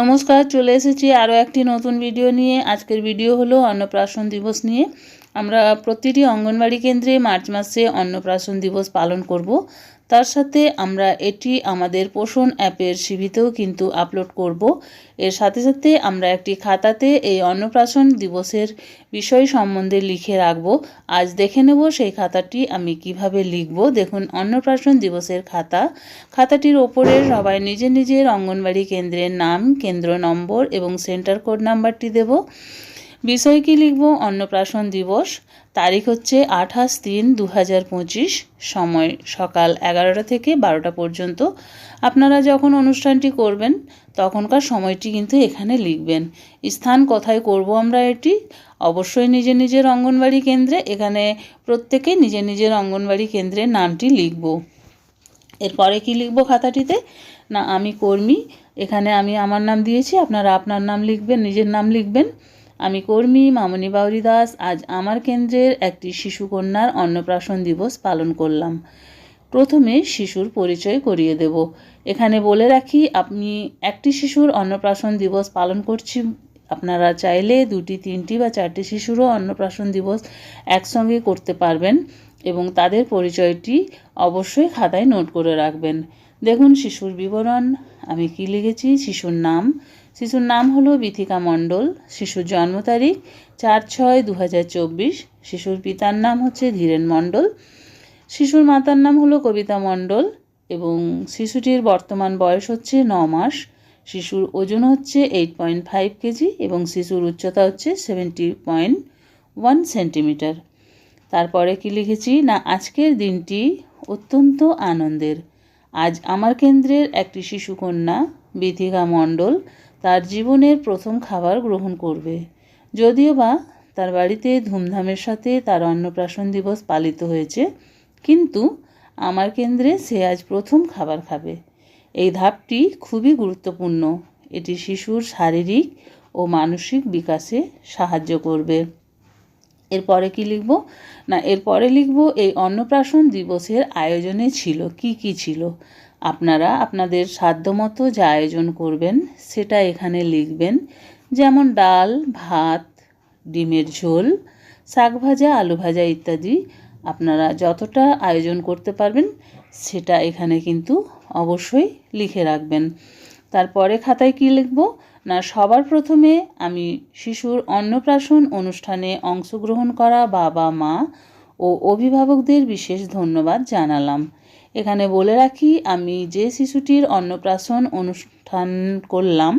নমস্কার, চলে এসেছি আরও একটি নতুন ভিডিও নিয়ে। আজকের ভিডিও হলো অন্নপ্রাশন দিবস নিয়ে। আমরা প্রতিটি অঙ্গনবাড়ি কেন্দ্রে মার্চ মাসে অন্নপ্রাশন দিবস পালন করব। তার সাথে আমরা এটি আমাদের পোষণ অ্যাপের সিভিতেও কিন্তু আপলোড করব। এর সাথে সাথে আমরা একটি খাতাতে এই অন্নপ্রাশন দিবসের বিষয় সম্বন্ধে লিখে রাখব। আজ দেখে নেব সেই খাতাটি আমি কীভাবে লিখব। দেখুন, অন্নপ্রাশন দিবসের খাতা। খাতাটির ওপরে সবাই নিজের নিজের অঙ্গনবাড়ি কেন্দ্রের নাম, কেন্দ্র নম্বর এবং সেন্টার কোড নাম্বারটি দেব। বিষয় কি লিখব অন্নপ্রাশন দিবস। তারিখ হচ্ছে আঠাশ তিন দু হাজার পঁচিশ, সময় সকাল এগারোটা থেকে বারোটা পর্যন্ত। আপনারা যখন অনুষ্ঠানটি করবেন, তখনকার সময়টি কিন্তু এখানে লিখবেন। স্থান কোথায় করব আমরা এটি? অবশ্যই নিজের নিজের অঙ্গনবাড়ি কেন্দ্রে, এখানে প্রত্যেকে নিজের নিজের অঙ্গনবাড়ি কেন্দ্রের নামটি লিখব। এরপরে কি লিখব খাতাটিতে? না, আমি কর্মী, এখানে আমি আমার নাম দিয়েছি, আপনারা আপনার নাম লিখবেন, নিজের নাম লিখবেন। আমি কর্মী মামনি বাউরি দাস, আজ আমার কেন্দ্রের একটি শিশুকন্যার অন্নপ্রাশন দিবস পালন করলাম। প্রথমে শিশুর পরিচয় করিয়ে দেব। এখানে বলে রাখি, আপনি একটি শিশুর অন্নপ্রাশন দিবস পালন করছি। আপনারা চাইলে দুটি, তিনটি বা চারটি শিশুরও অন্নপ্রাশন দিবস একসঙ্গে করতে পারবেন এবং তাদের পরিচয়টি অবশ্যই খাতায় নোট করে রাখবেন। দেখুন শিশুর বিবরণ, আমি কি লিখেছি? শিশুর নাম। শিশুর নাম হলো বিথিকা মণ্ডল। শিশুর জন্ম তারিখ চার ছয় দু শিশুর পিতার নাম হচ্ছে ধীরেন মণ্ডল। শিশুর মাতার নাম হলো কবিতা মণ্ডল এবং শিশুটির বর্তমান বয়স হচ্ছে ন মাস। শিশুর ওজন হচ্ছে এইট পয়েন্ট ফাইভ কেজি এবং শিশুর উচ্চতা হচ্ছে সেভেন্টি পয়েন্ট ওয়ান সেন্টিমিটার তারপরে কি লিখেছি? না, আজকের দিনটি অত্যন্ত আনন্দের। আজ আমার কেন্দ্রের একটি শিশুকন্যা বিথিকা মণ্ডল, তার জীবনের প্রথম খাবার গ্রহণ করবে। যদিও বা তার বাড়িতে ধুমধামের সাথে তার অন্নপ্রাশন দিবস পালিত হয়েছে, কিন্তু আমার কেন্দ্রে সে আজ প্রথম খাবার খাবে। এই ধাপটি খুবই গুরুত্বপূর্ণ। এটি শিশুর শারীরিক ও মানসিক বিকাশে সাহায্য করবে। এরপরে কি লিখব? না, এরপরে লিখব, এই অন্নপ্রাশন দিবসের আয়োজনে ছিল, কি কি ছিল? আপনারা আপনাদের সাধ্যমতো যা আয়োজন করবেন, সেটা এখানে লিখবেন। যেমন ডাল, ভাত, ডিমের ঝোল, শাক ভাজা, আলু ভাজা ইত্যাদি আপনারা যতটা আয়োজন করতে পারবেন, সেটা এখানে কিন্তু অবশ্যই লিখে রাখবেন। তারপরে খাতায় কী লিখব? না, সবার প্রথমে আমি শিশুর অন্নপ্রাশন অনুষ্ঠানে অংশগ্রহণ করা বাবা, মা ও অভিভাবকদের বিশেষ ধন্যবাদ জানালাম। এখানে বলে রাখি, আমি যে শিশুটির অন্নপ্রাশন অনুষ্ঠান করলাম,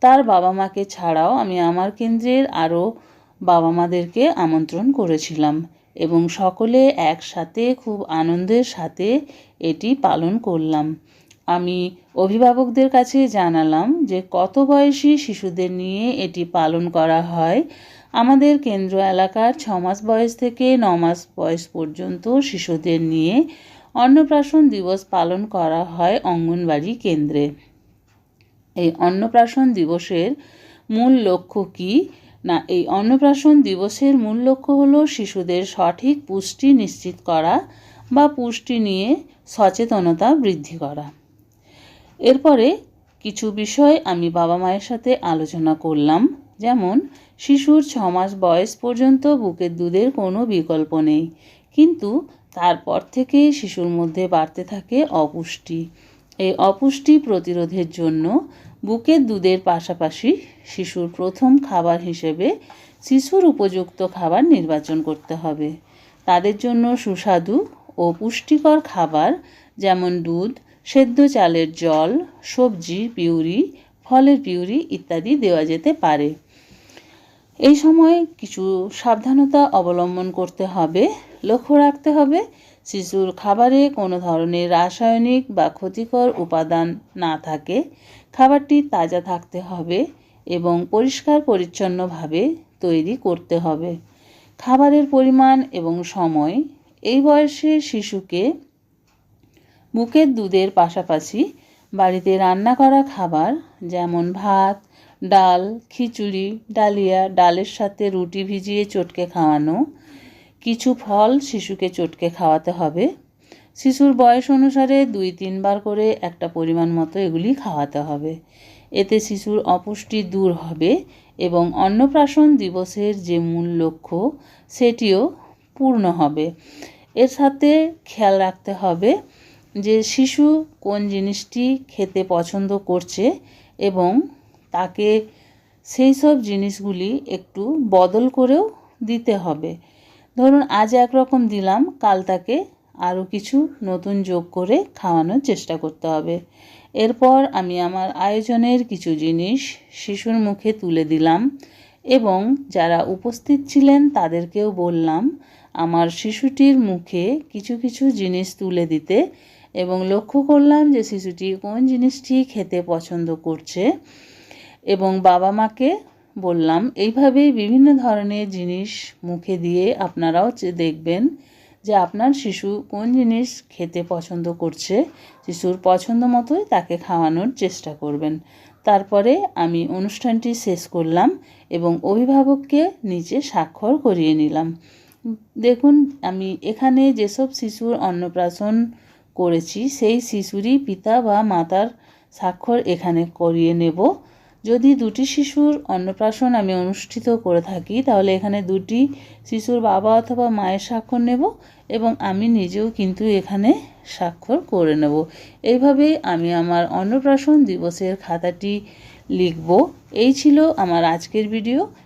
তার বাবা মাকে ছাড়াও আমি আমার কেন্দ্রের আরও বাবা মাদেরকে আমন্ত্রণ করেছিলাম এবং সকলে একসাথে খুব আনন্দের সাথে এটি পালন করলাম। আমি অভিভাবকদের কাছে জানালাম যে কত বয়সী শিশুদের নিয়ে এটি পালন করা হয়। আমাদের কেন্দ্র এলাকার ছ মাস বয়স থেকে মাস বয়স পর্যন্ত শিশুদের নিয়ে অন্নপ্রাশন দিবস পালন করা হয় অঙ্গনবাড়ি কেন্দ্রে। এই অন্নপ্রাশন দিবসের মূল লক্ষ্য কী? না, এই অন্নপ্রাশন দিবসের মূল লক্ষ্য হলো শিশুদের সঠিক পুষ্টি নিশ্চিত করা বা পুষ্টি নিয়ে সচেতনতা বৃদ্ধি করা। এরপরে কিছু বিষয় আমি বাবা মায়ের সাথে আলোচনা করলাম। যেমন, শিশুর ছ মাস বয়স পর্যন্ত বুকের দুধের কোনো বিকল্প নেই। কিন্তু তারপর থেকে শিশুর মধ্যে বাড়তে থাকে অপুষ্টি। এই অপুষ্টি প্রতিরোধের জন্য বুকের দুধের পাশাপাশি শিশুর প্রথম খাবার হিসেবে শিশুর উপযুক্ত খাবার নির্বাচন করতে হবে। তাদের জন্য সুস্বাদু ও পুষ্টিকর খাবার যেমন দুধ সেদ্ধ চালের জল, সবজি, পিউরি, ফলের পিউরি ইত্যাদি দেওয়া যেতে পারে। এই সময় কিছু সাবধানতা অবলম্বন করতে হবে। লক্ষ্য রাখতে হবে, শিশুর খাবারে কোনো ধরনের রাসায়নিক বা ক্ষতিকর উপাদান না থাকে। খাবারটি তাজা থাকতে হবে এবং পরিষ্কার পরিচ্ছন্নভাবে তৈরি করতে হবে। খাবারের পরিমাণ এবং সময়, এই বয়সে শিশুকে বুকের দুধের পাশাপাশি বাড়িতে রান্না করা খাবার যেমন ভাত, ডাল, খিচুড়ি, ডালিয়া, ডালের সাথে রুটি ভিজিয়ে চটকে খাওয়ানো, কিছু ফল শিশুকে চটকে খাওয়াতে হবে। শিশুর বয়স অনুসারে দুই, তিনবার করে একটা পরিমাণ মতো এগুলি খাওয়াতে হবে। এতে শিশুর অপুষ্টি দূর হবে এবং অন্নপ্রাশন দিবসের যে মূল লক্ষ্য, সেটিও পূর্ণ হবে। এর সাথে খেয়াল রাখতে হবে যে শিশু কোন জিনিসটি খেতে পছন্দ করছে এবং তাকে সেই সব জিনিসগুলি একটু বদল করেও দিতে হবে। ধরুন, আজ একরকম দিলাম, কাল তাকে আরও কিছু নতুন যোগ করে খাওয়ানোর চেষ্টা করতে হবে। এরপর আমি আমার আয়োজনের কিছু জিনিস শিশুর মুখে তুলে দিলাম এবং যারা উপস্থিত ছিলেন তাদেরকেও বললাম, আমার শিশুটির মুখে কিছু কিছু জিনিস তুলে দিতে এবং লক্ষ্য করলাম যে শিশুটি কোন জিনিসটি খেতে পছন্দ করছে। এবং বাবা মাকে বললাম, এইভাবেই বিভিন্ন ধরনের জিনিস মুখে দিয়ে আপনারাও দেখবেন যে আপনার শিশু কোন জিনিস খেতে পছন্দ করছে। শিশুর পছন্দ মতোই তাকে খাওয়ানোর চেষ্টা করবেন। তারপরে আমি অনুষ্ঠানটি শেষ করলাম এবং অভিভাবককে নিচে স্বাক্ষর করিয়ে নিলাম। দেখুন, আমি এখানে যেসব শিশুর অন্নপ্রাশন করেছি, সেই শিশুরই পিতা বা মাতার স্বাক্ষর এখানে করিয়ে নেব। যদি দুটি শিশুর অন্নপ্রাশন আমি অনুষ্ঠিত করে থাকি, তাহলে এখানে দুটি শিশুর বাবা অথবা মায়ের স্বাক্ষর নেব এবং আমি নিজেও কিন্তু এখানে স্বাক্ষর করে নেব। এইভাবেই আমি আমার অন্নপ্রাশন দিবসের খাতাটি লিখব। এই ছিল আমার আজকের ভিডিও।